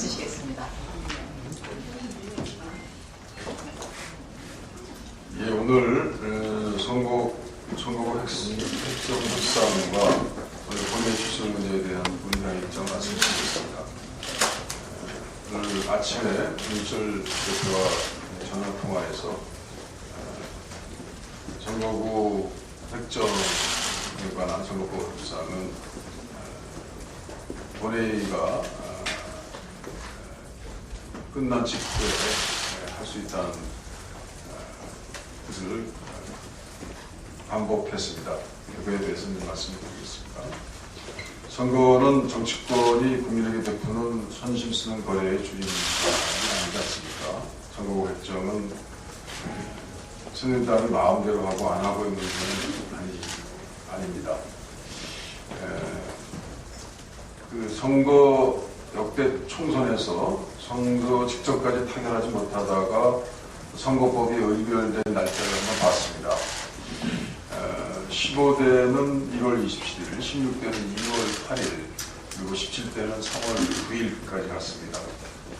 있으시겠습니다. 예, 오늘 어, 선거 선거 핵심 핵심 협상과 오늘 본회 취소 문제에 대한 문제의 입장 말씀드리겠습니다. 어, 오늘 아침에 윤철 대표와 전화 통화에서 어, 선거구 획정에 관한 선거법 협상은 어, 본회의가 어, 끝난 직후에 할 수 있다는 것을 반복했습니다. 그거에 대해서 좀 말씀드리겠습니다. 선거는 정치권이 국민에게 베푸는 선심 쓰는 거래의 주인이 아니지 않습니까? 선거구 획정은 새누리당이 마음대로 하고 안 하고의 문제는 아니, 아닙니다. 에, 그 선거 역대 총선에서 선거 직전까지 타결하지 못하다가 선거법이 의결된 날짜를 한번 봤습니다. 어, 15대는 1월 27일, 16대는 2월 8일, 그리고 17대는 3월 9일까지 갔습니다.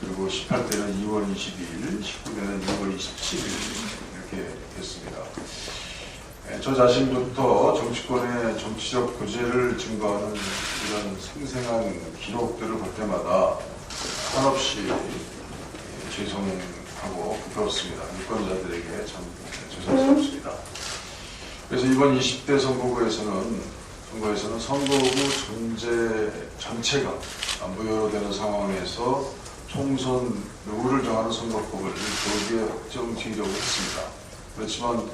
그리고 18대는 2월 22일, 19대는 2월 27일 이렇게 됐습니다. 예, 저 자신부터 정치권의 정치적 교제를 증거하는 이런 생생한 기록들을 볼 때마다 한없이 예, 죄송하고 부끄럽습니다. 유권자들에게 참 죄송스럽습니다. 그래서 이번 20대 선거구에서는 선거에서는 선거구 존재 전체가 무효되는 상황에서 총선 룰을 정하는 선거법을 조기에 확정지으려고 했습니다. 그렇지만 에,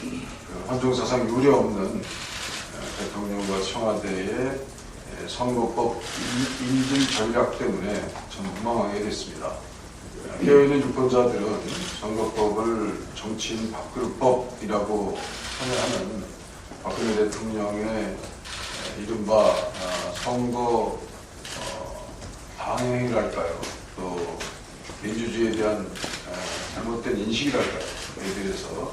그 헌정사상 유례 없는 에, 대통령과 청와대의 에, 선거법 인- 인증 전략 때문에 참 무망하게 됐습니다. 깨어있는 유권자들은 선거법을 정치인 바꿀법이라고 선회하는 박근혜 대통령의 에, 이른바 아, 선거 어, 방해랄까요? 또 민주주의에 대한 에, 잘못된 인식이랄까요? 에 대해서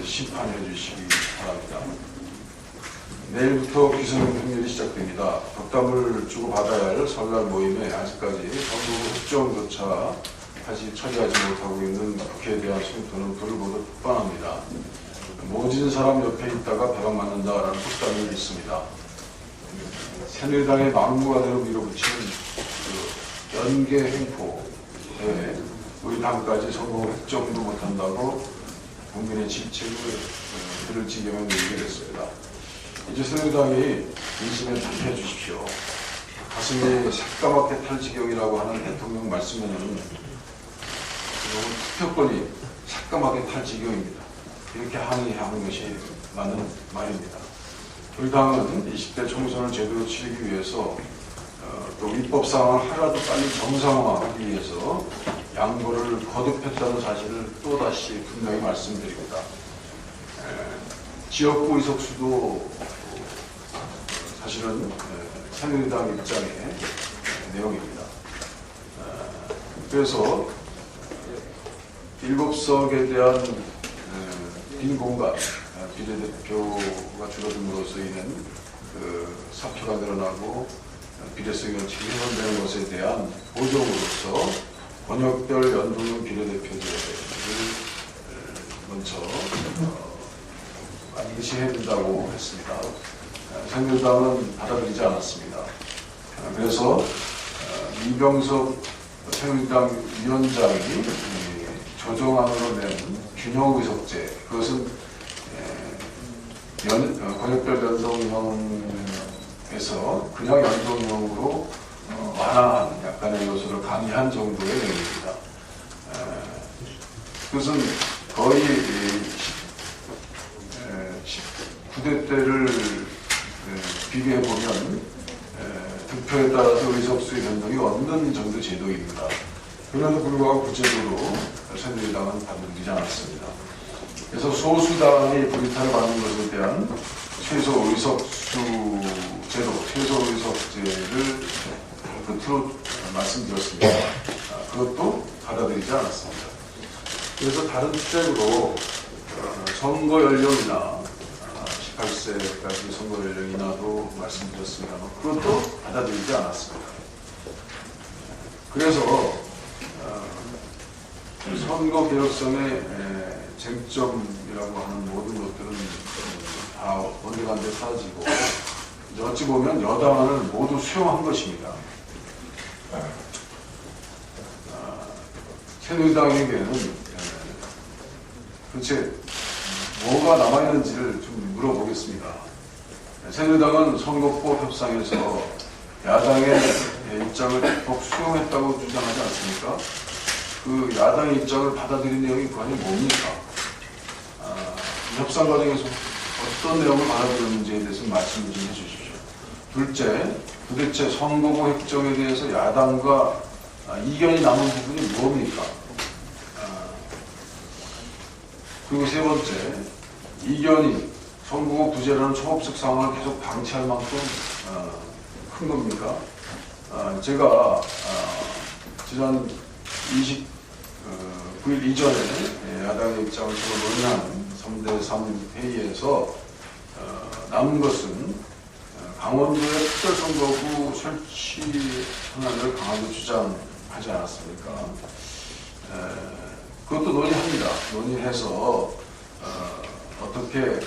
에, 심판해 주시기 바랍니다. 내일부터 기승 행렬이 시작됩니다. 덕담을 주고받아야 할 설날 모임에 아직까지 선거구 획정조차 다시 처리하지 못하고 있는 국회에 대한 숨토는 불을 보듯 뻔합니다. 모진 사람 옆에 있다가 배가 맞는다라는 속담이 있습니다. 새누리당의 망부가대로 밀어붙이는 그 연계 행포에 우리 당까지 선거 획정도 못한다고 국민의 지책을 어, 들을 지경에 이르게 됐습니다. 이제 새누리당이 민심에 답해 주십시오. 가슴이 새까맣게 탈 지경이라고 하는 대통령 말씀에는 투표권이 새까맣게 탈 지경입니다. 이렇게 항의하는 것이 맞는 말입니다. 우리 당은 20대 총선을 제대로 치르기 위해서 어, 또 입법 상황을 하나도 빨리 정상화하기 위해서 양보를 거듭했다는 사실을 또다시 분명히 말씀드립니다. 에, 지역구 의석수도 사실은 에, 새누리당 입장의 내용입니다. 에, 그래서 일곱 석에 대한 에, 빈 공간, 에, 비례대표가 줄어듦으로써 인한 그 사표가 늘어나고 에, 비례성이 재개선되는 것에 대한 보정으로서 권역별 연동형 비례대표제를 에, 먼저 어, 반드시 해야 된다고 했습니다. 어, 새누리당은 받아들이지 않았습니다. 어, 그래서 어, 이병석 새누리당 위원장이 이 조정안으로 낸 균형 의석제 그것은 에, 연, 어, 권역별 연동형에서 그냥 연동형으로 어, 완화한 약간의 요소를 가미한 정도의 내용입니다. 에, 그것은 거의 이 19대 때를 비교해 보면 득표에 따라서 의석수의 변동이 없는 정도 제도입니다. 그럼에도 불구하고 구체적으로 새누리당은 받아들이지 않았습니다. 그래서 소수당이 불이탈을 받는 것에 대한 최소 의석수 제도, 최소 의석제를 끝으로 말씀드렸습니다. 아, 그것도 받아들이지 않았습니다. 그래서 다른 특색으로 어, 선거 연령이나 아, 18세까지 선거 연령 인하도 말씀드렸습니다만 그것도 받아들이지 않았습니다. 그래서 어, 선거 개혁성의 에, 쟁점이라고 하는 모든 것들은 다 언제간데 사라지고 어찌 보면 여당을 모두 수용한 것입니다. 아, 새누리당에게는 에, 도대체 뭐가 남아있는지를 좀 물어보겠습니다. 새누리당은 선거법 협상에서 야당의 입장을 대폭 수용했다고 주장하지 않습니까? 그 야당의 입장을 받아들인 내용이 과연 뭡니까? 아, 이 협상 과정에서 어떤 내용을 받아들였는지에 대해서 말씀을 좀 해주십시오. 둘째, 도대체 선거구 획정에 대해서 야당과 아, 이견이 남은 부분이 뭡니까? 아, 그리고 세 번째, 이견이 선거구 부재라는 초법적 상황을 계속 방치할 만큼 어, 큰 겁니까? 아, 제가 아, 지난 29일 이전에 예, 야당의 입장을 논의한 3대3 회의에서 어, 남은 것은 어, 강원도의 특별선거구 설치 현안을 강하게 주장하지 않았습니까? 에, 그것도 논의합니다. 논의해서 어, 어떻게 에,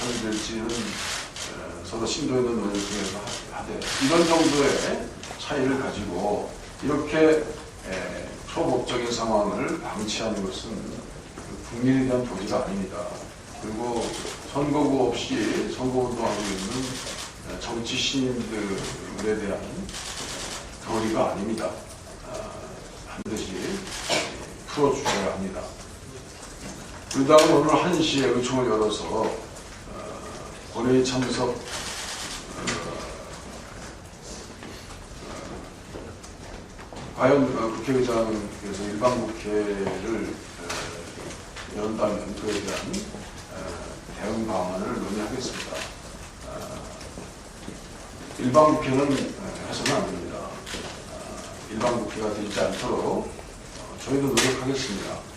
처리될지는 에, 서로 심도 있는 논의를 통해서 하- 하되 이런 정도의 차이를 가지고 이렇게 에, 초법적인 상황을 방치하는 것은 국민에 대한 도리가 아닙니다. 그리고 선거구 없이 선거운동하고 있는 에, 정치 시민들에 대한 도리가 아닙니다. 아, 반드시 풀어주셔야 합니다. 그 다음 오늘 1시에 의총을 열어서 어, 본회의 참석 어, 과연 어, 국회의장께서 일반 국회를 어, 연다면 그에 대한 어, 대응 방안을 논의하겠습니다. 어, 일반 국회는 어, 해서는 안 됩니다. 어, 일반 국회가 되지 않도록 어, 저희도 노력하겠습니다.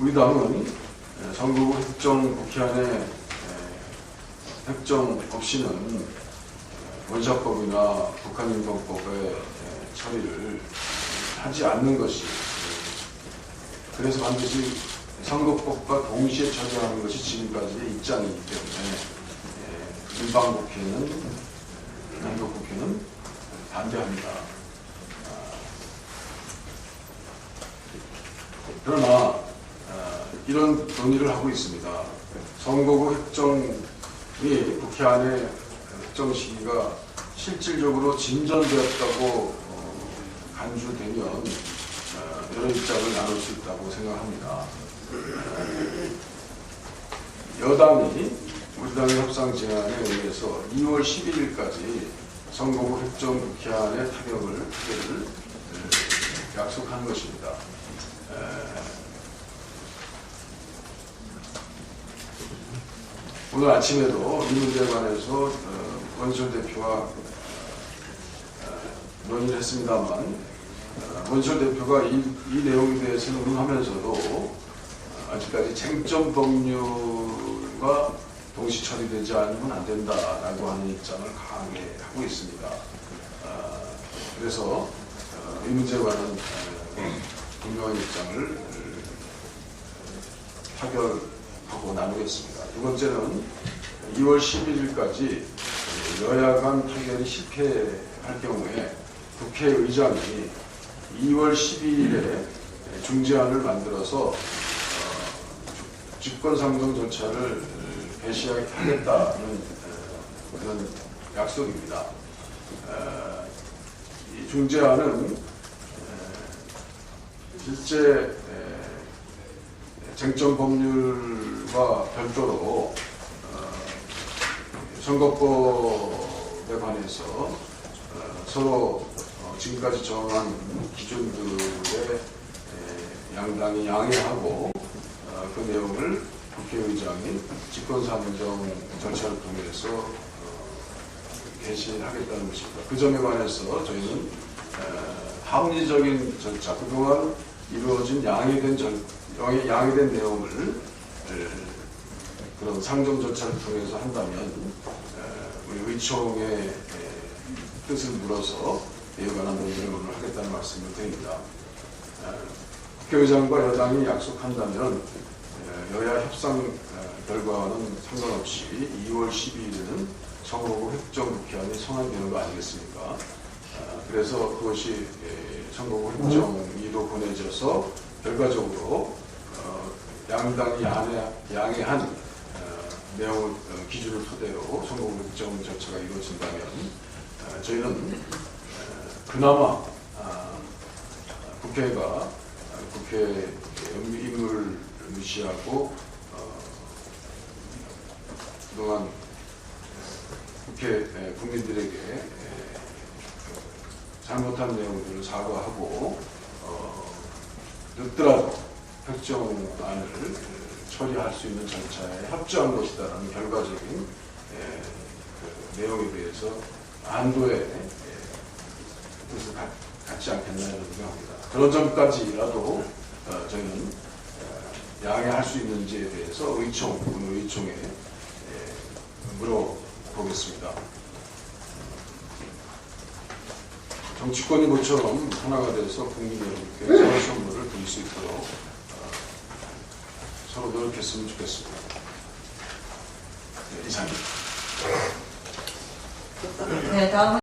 우리 당은 에, 선거구 획정 국회 안에 에, 획정 없이는 에, 원샷법이나 북한인권법의 에, 처리를 하지 않는 것이 에, 그래서 반드시 선거법과 동시에 처리하는 것이 지금까지의 입장이기 때문에 에, 일반 국회는 한국 국회는 반대합니다. 아, 그러나 아, 이런 논의를 하고 있습니다. 선거구 획정이 국회 안에 획정 시기가 실질적으로 진전되었다고 어, 간주되면 어, 여러 입장을 나눌 수 있다고 생각합니다. 여당이 우리 당의 협상 제안에 의해서 2월 11일까지 선거구 획정 국회 안에 타격을 약속한 것입니다. 오늘 아침에도 이 문제에 관해서 어, 원철 대표와 어, 논의를 했습니다만 어, 원철 대표가 이, 이 내용에 대해서는 응하면서도 어, 아직까지 쟁점 법률과 동시 처리되지 않으면 안 된다라고 하는 입장을 강하게 하고 있습니다. 어, 그래서 어, 이 문제에 관한 어, 분명한 입장을 어, 타결하고 나누겠습니다. 두 번째는 2월 11일까지 여야 간 타결이 실패할 경우에 국회의장이 2월 12일에 중재안을 만들어서 어, 직권상정 절차를 개시하겠다는 어, 그런 약속입니다. 어, 이 중재안은 에, 실제 에, 쟁점 법률과 별도로 어, 선거법에 관해서 어, 서로 어, 지금까지 정한 기준들에 에, 양당이 양해하고 어, 그 내용을 국회의장이 직권상정 절차를 통해서 어, 개시하겠다는 것입니다. 그 점에 관해서 저희는 에, 합리적인 절차, 그동안 이루어진 양해된 절, 양해- 양해된 내용을 에, 그런 상정 절차를 통해서 한다면 에, 우리 의총의 에, 뜻을 물어서 이에 관한 논의를 하겠다는 말씀을 드립니다. 어, 국회의장과 여당이 약속한다면 어, 여야 협상 어, 결과와는 상관없이 2월 12일에는 선거구 획정 국회안이 성안되는 거 아니겠습니까? 어, 그래서 그것이 에, 선거구 획정위로 보내져서 결과적으로 어, 양당이 양해, 양해한 어, 내용을 어, 기준을 토대로 선거구 획정 절차가 이루어진다면 어, 저희는 어, 그나마 아, 국회가 아, 국회 임무를 무시하고 어, 그동안 국회 에, 국민들에게 에, 잘못한 내용들을 사과하고 어, 늦더라도 획정안을 처리할 수 있는 절차에 협조한 것이다라는 결과적인 에, 그 내용에 대해서 안도의 에, 뜻을 갖, 갖지 않겠나 이런 생각합니다. 그런 점까지라도 어, 저희는 어, 양해할 수 있는지에 대해서 의총, 의총에 에, 물어보겠습니다. 정치권이 모처럼 하나가 돼서 국민 여러분께 선한 선물을 드릴 수 있도록 어, 서로 노력했으면 좋겠습니다. 네, 이상입니다. 네, 다음은